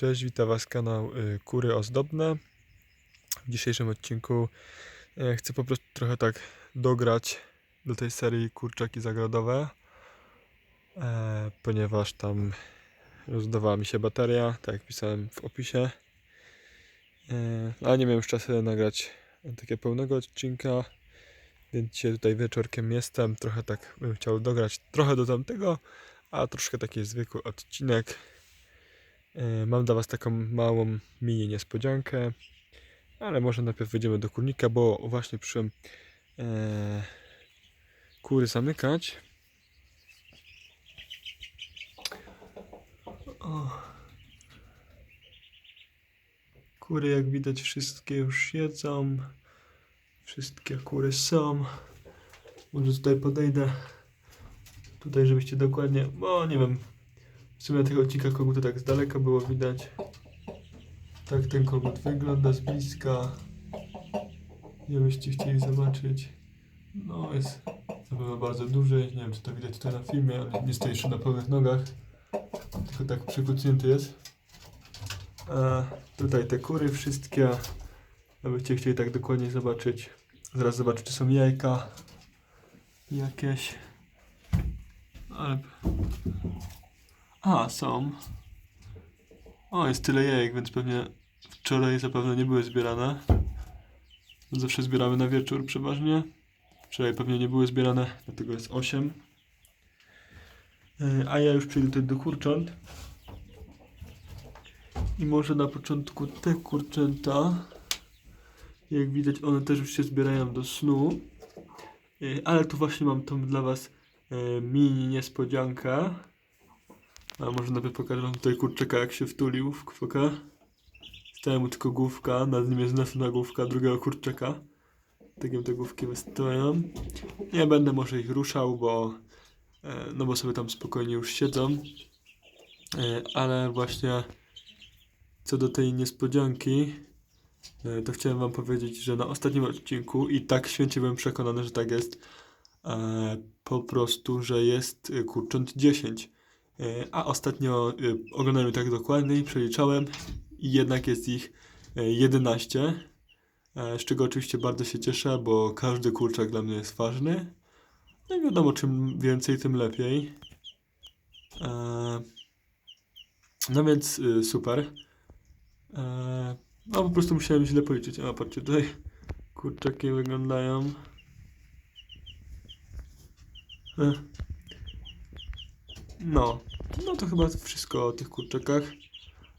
Cześć, witam Was kanał y, Kury Ozdobne. W dzisiejszym odcinku e, chcę po prostu trochę tak dograć do tej serii kurczaki zagrodowe, e, ponieważ tam rozdawała mi się bateria, tak jak pisałem w opisie. E, a nie miałem już czasu nagrać takiego pełnego odcinka, więc dzisiaj tutaj wieczorkiem jestem. Trochę tak bym chciał dograć trochę do tamtego, a troszkę taki zwykły odcinek. E, Mam dla Was taką małą mini niespodziankę, ale może najpierw wejdziemy do kurnika, bo właśnie przyszedłem e, kury zamykać. O. Kury, jak widać, wszystkie już jedzą. Wszystkie kury są. Może tutaj podejdę. Tutaj, żebyście dokładnie, bo nie wiem, w sumie tego odcinka koguta tak z daleka było widać. Tak ten kogut wygląda z bliska. Jakbyście chcieli zobaczyć. No jest pewno bardzo duży. Nie wiem czy to widać tutaj na filmie, ale nie stoi jeszcze na pełnych nogach. Tylko tak przykucnięty jest. A tutaj te kury wszystkie. Jakbyście chcieli tak dokładnie zobaczyć. Zaraz zobaczę czy są jajka. Jakieś. Ale a, są. O, jest tyle jajek, więc pewnie wczoraj zapewne nie były zbierane. Zawsze zbieramy na wieczór przeważnie. Wczoraj pewnie nie były zbierane, dlatego jest 8. A ja już przejdę do kurcząt. I może na początku te kurczęta. Jak widać, one też już się zbierają do snu. E, Ale tu właśnie mam tą dla Was e, mini niespodziankę. A może nawet pokażę wam tutaj kurczaka jak się wtulił w kwokę. Stała mu tylko główka, nad nim jest następna główka drugiego kurczaka. Takim te główki wystoją. Nie będę może ich ruszał, bo e, no bo sobie tam spokojnie już siedzą. E, ale właśnie co do tej niespodzianki, e, to chciałem wam powiedzieć, że na ostatnim odcinku i tak święcie byłem przekonany, że tak jest. Po prostu, że jest kurcząt 10. E, A ostatnio e, oglądałem tak dokładnie i przeliczałem i jednak jest ich e, 11. e, Z czego oczywiście bardzo się cieszę, bo każdy kurczak dla mnie jest ważny. No i wiadomo, czym więcej, tym lepiej. No więc super. No po prostu musiałem źle policzyć. A patrzcie, tutaj kurczaki wyglądają. No, no to chyba wszystko o tych kurczakach.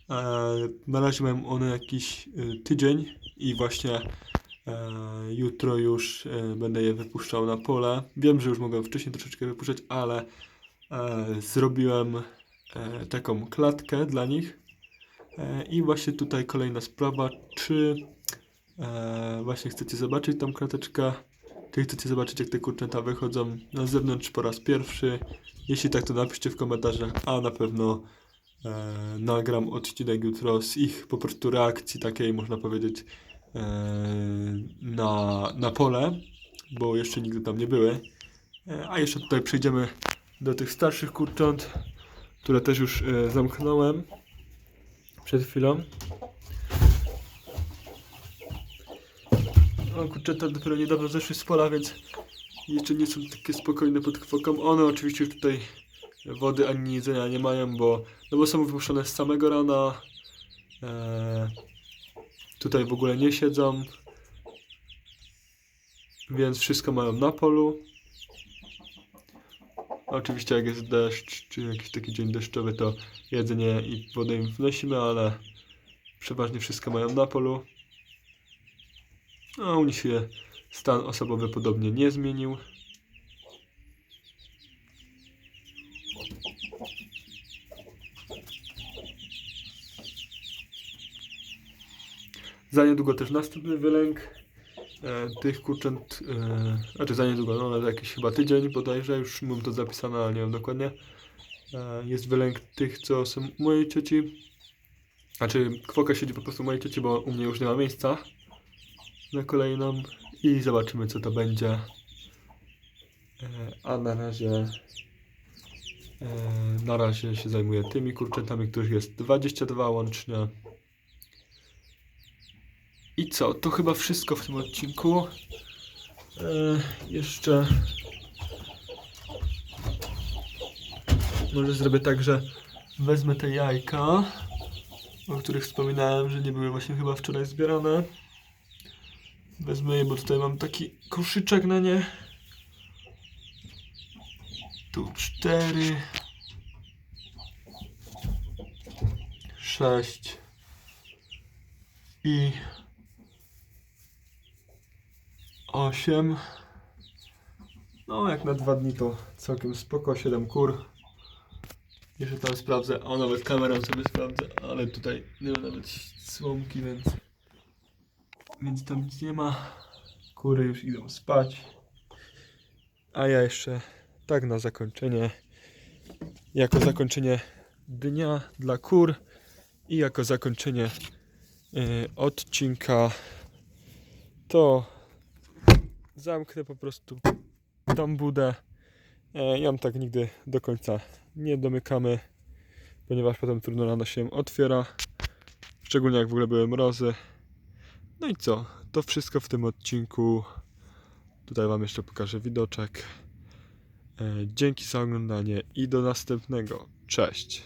E, na razie mają one jakiś y, tydzień i właśnie e, jutro już e, będę je wypuszczał na pole. Wiem, że już mogłem wcześniej troszeczkę wypuszczać, ale e, zrobiłem e, taką klatkę dla nich. E, I właśnie tutaj kolejna sprawa, czy e, właśnie chcecie zobaczyć tą klateczkę, czy chcecie zobaczyć jak te kurczęta wychodzą na zewnątrz po raz pierwszy. Jeśli tak, to napiszcie w komentarzach, a na pewno e, nagram odcinek jutro z ich po prostu reakcji takiej, można powiedzieć, e, na, na pole, bo jeszcze nigdy tam nie były. E, a jeszcze tutaj przejdziemy do tych starszych kurcząt, które też już e, zamknąłem przed chwilą. O, kurczęta dopiero niedawno zeszły z pola, więc jeszcze nie są takie spokojne pod kwoką. One oczywiście tutaj wody ani jedzenia nie mają, bo, no bo są wypuszczone z samego rana. Eee, tutaj w ogóle nie siedzą. Więc wszystko mają na polu. Oczywiście jak jest deszcz, czy jakiś taki dzień deszczowy, to jedzenie i wodę im wnosimy, ale przeważnie wszystko mają na polu. A u nich się stan osobowy podobnie nie zmienił. Za niedługo też następny wylęk e, tych kurcząt, e, znaczy za niedługo, no za jakiś chyba tydzień bodajże, już mam to zapisane, ale nie wiem dokładnie. E, jest wylęk tych, co są mojej cioci. Znaczy, kwoka siedzi po prostu mojej cioci, bo u mnie już nie ma miejsca na kolejną i zobaczymy co to będzie. E, A na razie E, na razie się zajmuję tymi kurczętami, których jest 22 łącznie. I co? To chyba wszystko w tym odcinku. E, jeszcze może zrobię tak, że wezmę te jajka, o których wspominałem, że nie były właśnie chyba wczoraj zbierane. Wezmę je, bo tutaj mam taki koszyczek na nie. Tu cztery. Sześć. I osiem. No, jak na dwa dni to całkiem spoko, 7 kur. Jeszcze tam sprawdzę, o nawet kamerą sobie sprawdzę, ale tutaj nie ma nawet słomki, więc więc tam nic nie ma. Kury już idą spać. A ja jeszcze tak na zakończenie, jako zakończenie dnia dla kur i jako zakończenie y, odcinka, to zamknę po prostu tą budę. E, ją tak nigdy do końca nie domykamy, ponieważ potem trudno rano się otwiera. Szczególnie jak w ogóle były mrozy. No i co? To wszystko w tym odcinku. Tutaj Wam jeszcze pokażę widoczek. E, Dzięki za oglądanie i do następnego. Cześć.